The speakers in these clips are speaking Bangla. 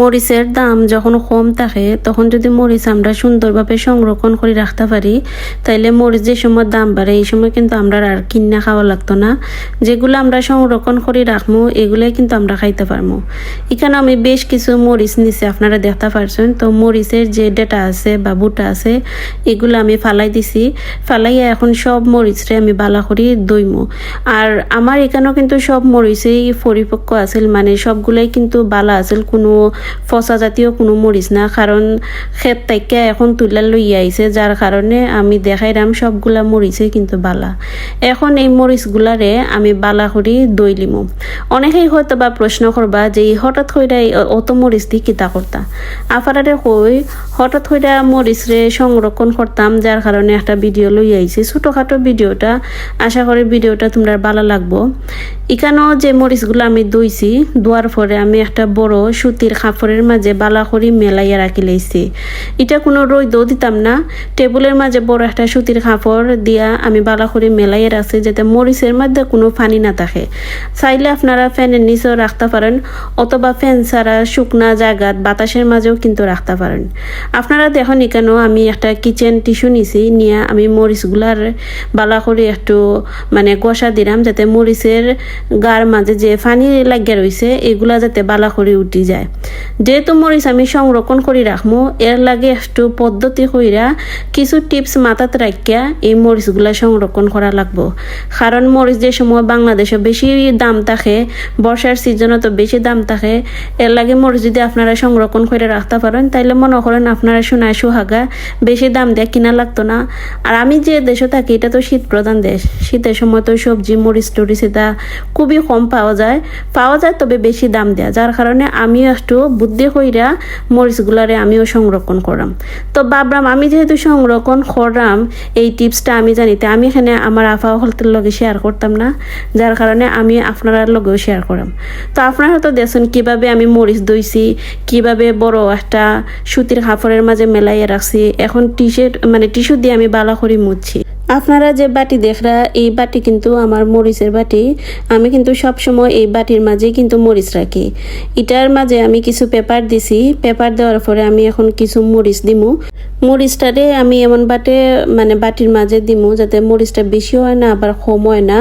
মরিচের দাম যখন কম থাকে, তখন যদি মরিচ আমরা সুন্দরভাবে সংরক্ষণ করে রাখতে পারি, তাইলে মরিচ যে সময় দাম বাড়ে, এই সময় কিন্তু আমরা আর কিনা খাওয়া লাগতো না। যেগুলো আমরা সংরক্ষণ করে রাখব এগুলোই কিন্তু আমরা খাইতে পারব এখানে আমি বেশ কিছু মরিচ নিচে আপনারা দেখতে পারছেন। তো মরিচের যে ডেটা আছে বা বুটা আছে, এগুলো আমি ফালাই দিছি। ফালাইয়া এখন সব মরিচরে আমি বালা করি দইমো। আর আমার এখানেও কিন্তু সব মরিচেই পরিপক্ক আছিল মানে সবগুলাই কিন্তু বালা আছিল, কোনো ফসা জাতীয় কোনো মরিচ না। কারণ খেত তাইকা এখন তুলা লই আইছে যার কারণে আমি দেখাইলাম সবগুলা মরিচে কিন্তু বালা। এখন এই মরিচগুলারে আমি বালা করি দই লিমো। অনেকেই হয়তো বা প্রশ্ন করবা যে হঠাৎ এই অত মরিচ দি কিতা করতা? আফারারে কই, হঠাৎ কইরা মরিচ রে সংরক্ষণ করতাম, যার কারণে একটা ভিডিও লই আইছি। ছোটখাটো ভিডিওটা, আশা করি ভিডিওটা তোমরা ভালো লাগবো। এখানেও যে মরিচগুলো আমি দইছি, দোয়ার পরে আমি একটা বড় সুতির কাপড়ের মাঝে বালা করি মেলাইয়া রাখি লাইছি। এটা কোনো রইদও দিতাম না। টেবিলের মাঝে বড় একটা সুতির কাপড় দিয়া আমি বালা করে মেলাইয়া রাখছি, যাতে মরিচের মধ্যে কোনো পানি না থাকে। চাইলে আপনারা ফ্যানের নিচেও রাখতে পারেন, অথবা ফ্যান ছাড়া শুকনা জায়গাত বাতাসের মাঝেও কিন্তু রাখতে পারেন। আপনারা দেখুন এখানেও আমি একটা কিচেন টিস্যু নিছি, নিয়ে আমি মরিচগুলার বালা করে একটু মানে কষা দিলাম যাতে মরিচের গার মাঝে যে পানি লাগিয়ে রয়েছে এগুলা যাতে বালা করে উঠি যায়। যেহেতু মরিচ আমি সংরক্ষণ করে রাখব এর লাগে একটু পদ্ধতি কইরা কিছু টিপস মাথাত রাখিয়া এই মরিচগুলা সংরক্ষণ করা লাগবো। কারণ মরিচ যে সময় বাংলাদেশে বেশি দাম থাকে বর্ষার সিজনে তো বেশি দাম থাকে। এর লাগে মরিচ যদি আপনারা সংরক্ষণ করে রাখতে পারেন, তাইলে মনে করেন আপনারা শোনায় সুহাগা বেশি দাম দিয়ে কিনা লাগতো না। আর আমি যে দেশে থাকি, এটা তো শীত প্রধান দেশ। শীতের সময় তো সবজি, মরিচ, টরিচ এটা খুবই কম পাওয়া যায়। পাওয়া যায় তবে বেশি দাম দেয়া, যার কারণে আমিও একটু বুদ্ধি কইরা মরিচগুলারে আমিও সংরক্ষণ করাম। তো ভাবলাম আমি যেহেতু সংরক্ষণ করাম, এই টিপসটা আমি জানিতে, আমি এখানে আমার আফা হলতের লগে শেয়ার করতাম না। যার কারণে আমি আপনার লগেও শেয়ার করাম। তো আপনারা হয়তো দেখছেন কীভাবে আমি মরিচ দইছি কীভাবে বড় একটা সুতির কাপড়ের মাঝে মেলাইয়া রাখছি। এখন টি শার্ট মানে টিস্যু দিয়ে আমি বালা করে মুছছি। আপনারা যে বাটি দেখরা, এই বাটি কিন্তু আমার মরিচের বাটি। আমি কিন্তু সব সময় এই বাটির মাঝে কিন্তু মরিচ রাখি। এটার মাঝে আমি কিছু পেপার দিছি। পেপার দেওয়ার পরে আমি এখন কিছু মরিচ দিমু। মরিচটারে আমি এমন বাটে মানে বাটির মাঝে দিমু যাতে মরিচটা বেশি হয় না, আবার কম হয় না।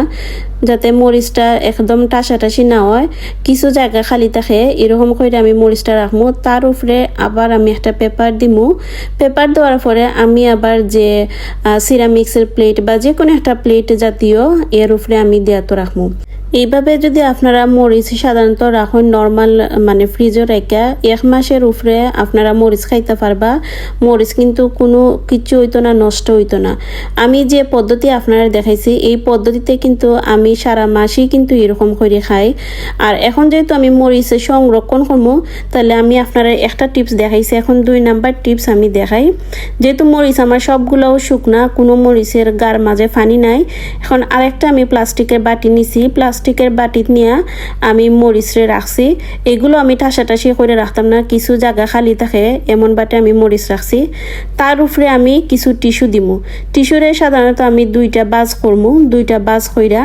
যাতে মরিচটা একদম টাসাটাসি না হয়। কিছু জায়গা খালি থাকে, এরকম করে আমি মরিচটা রাখব তার উপরে আবার আমি একটা পেপার দিমু। পেপার দেওয়ার পরে আমি আবার যে সিরামিক্সের প্লেট বা যে কোনো একটা প্লেট জাতীয় এর উপরে আমি দেয়া তো রাখব। এইভাবে যদি আপনারা মরিচ সাধারণত রাখুন নর্মাল মানে ফ্রিজে রেখে এক মাসের উপরে আপনারা মরিচ খাইতে পারবা। মরিচ কিন্তু কোনো কিছু হইতো না, নষ্ট হইতো না। আমি যে পদ্ধতি আপনারা দেখাইছি, এই পদ্ধতিতে কিন্তু আমি সারা মাসই কিন্তু এরকম করে খাই। আর এখন যেহেতু আমি মরিচ সংরক্ষণ করব, তাহলে আমি আপনারা একটা টিপস দেখাইছি। এখন দুই নাম্বার টিপস আমি দেখাই। যেহেতু মরিচ আমার সবগুলোও শুকনা, কোনো মরিচের গার মাঝে পানি নাই, এখন আরেকটা আমি প্লাস্টিকের বাটি নিছি। প্লাস্টিকের বাটি নিয়ে আমি মরিচরে রাখছি এগুলো আমি ঠাসাটাসি করে রাখতাম না, কিছু জায়গা খালি থাকে, এমন বাটে আমি মরিচ রাখছি তার উপরে আমি কিছু টিস্যু দিমু। টিস্যুরে সাধারণত আমি দুইটা বাজ করমু দুইটা বাজ কইরা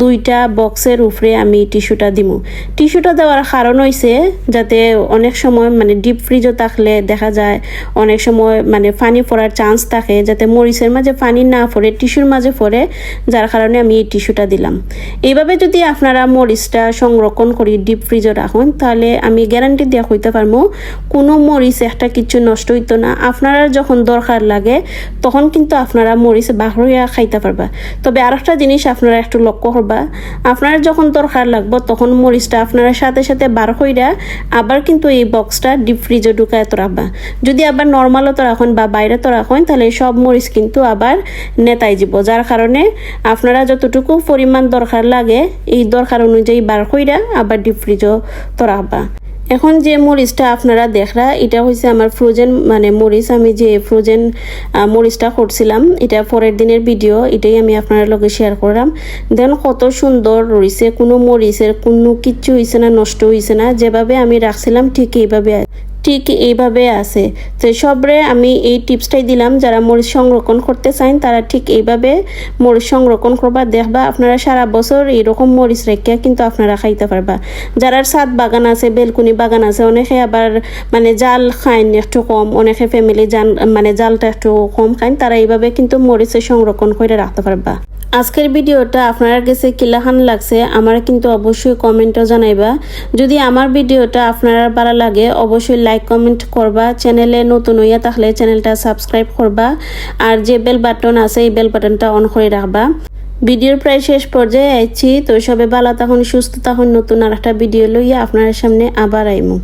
দুইটা বক্সের উপরে আমি টিস্যুটা দিমু। টিস্যুটা দেওয়ার কারণ হইছে যাতে অনেক সময় মানে ডিপ ফ্রিজও থাকলে দেখা যায়, অনেক সময় মানে পানি পড়ার চান্স থাকে যাতে মরিচের মাঝে পানি না পড়ে টিস্যুর মাঝে পড়ে যার কারণে আমি এই টিস্যুটা দিলাম। এইভাবে যদি আপনারা মরিচটা সংরক্ষণ করি ডিপ ফ্রিজে রাখুন, তাহলে আমি গ্যারান্টি দেওয়া হইতে পারব, কোনো মরিচ একটা কিছু নষ্ট হইতো না। আপনারা যখন দরকার লাগে, তখন কিন্তু আপনারা মরিচ বাহরিয়া খাইতে পারবা। তবে আরেকটা জিনিস আপনারা একটু লক্ষ্য করবা, আপনার যখন দরকার লাগবে, তখন মরিচটা আপনারা সাথে সাথে বার হইরা আবার কিন্তু এই বক্সটা ডিপ ফ্রিজে ঢুকায় তো রাখবা। যদি আবার নর্মালও তো রাখুন বা বাইরে তো রাখুন, তাহলে সব মরিচ কিন্তু আবার নেতাই যাব যার কারণে আপনারা যতটুকু পরিমাণ দরকার লাগে এই দরকার অনুযায়ী বার কইরা আবার ডিপ ফ্রিজও তো এখন যে মরিচটা আপনারা দেখরা, এটা হচ্ছে আমার ফ্রোজেন মানে মরিচ, আমি যে ফ্রোজেন মরিচটা করছিলাম, এটা পরের দিনের ভিডিও এটাই আমি আপনার লগে শেয়ার করলাম। দেন কত সুন্দর রয়েছে কোনো মরিচের কোনো কিচ্ছু হয়েছে না, নষ্ট হয়েছে না, যেভাবে আমি রাখছিলাম ঠিক এইভাবে ঠিক এইভাবে আছে। তো সবরে আমি এই টিপসটাই দিলাম, যারা মরিচ সংরক্ষণ করতে চান, তারা ঠিক এইভাবে মরিচ সংরক্ষণ করবা, দেখবা আপনারা সারা বছর এইরকম মরিচ রেখে কিন্তু আপনারা খাইতে পারবা। যারা সাত বাগান আছে, বেলকুনি বাগান আছে, অনেকে আবার মানে জাল খাইন একটু কম, অনেকে ফ্যামিলি জান মানে জালটা একটু কম খাইন, তারা এইভাবে কিন্তু মরিচে সংরক্ষণ করে রাখতে পারবা। আজকের ভিডিওটা আপনার কাছে কিলাখান লাগছে, আমার কিন্তু অবশ্যই কমেন্টও জানাইবা। যদি আমার ভিডিওটা আপনারা ভালো লাগে, অবশ্যই লাইক কমেন্ট করবা। চ্যানেলে নতুন হইয়া তাহলে চ্যানেলটা সাবস্ক্রাইব করবা। আর যে বেল বাটন আছে, এই বেল বাটনটা অন করে রাখবা। ভিডিওর প্রায় শেষ পর্যায়ে আইছি, তো সবে ভালো তখন সুস্থ তখন নতুন আর একটা ভিডিও লইয়া আপনার সামনে আবার আইমু।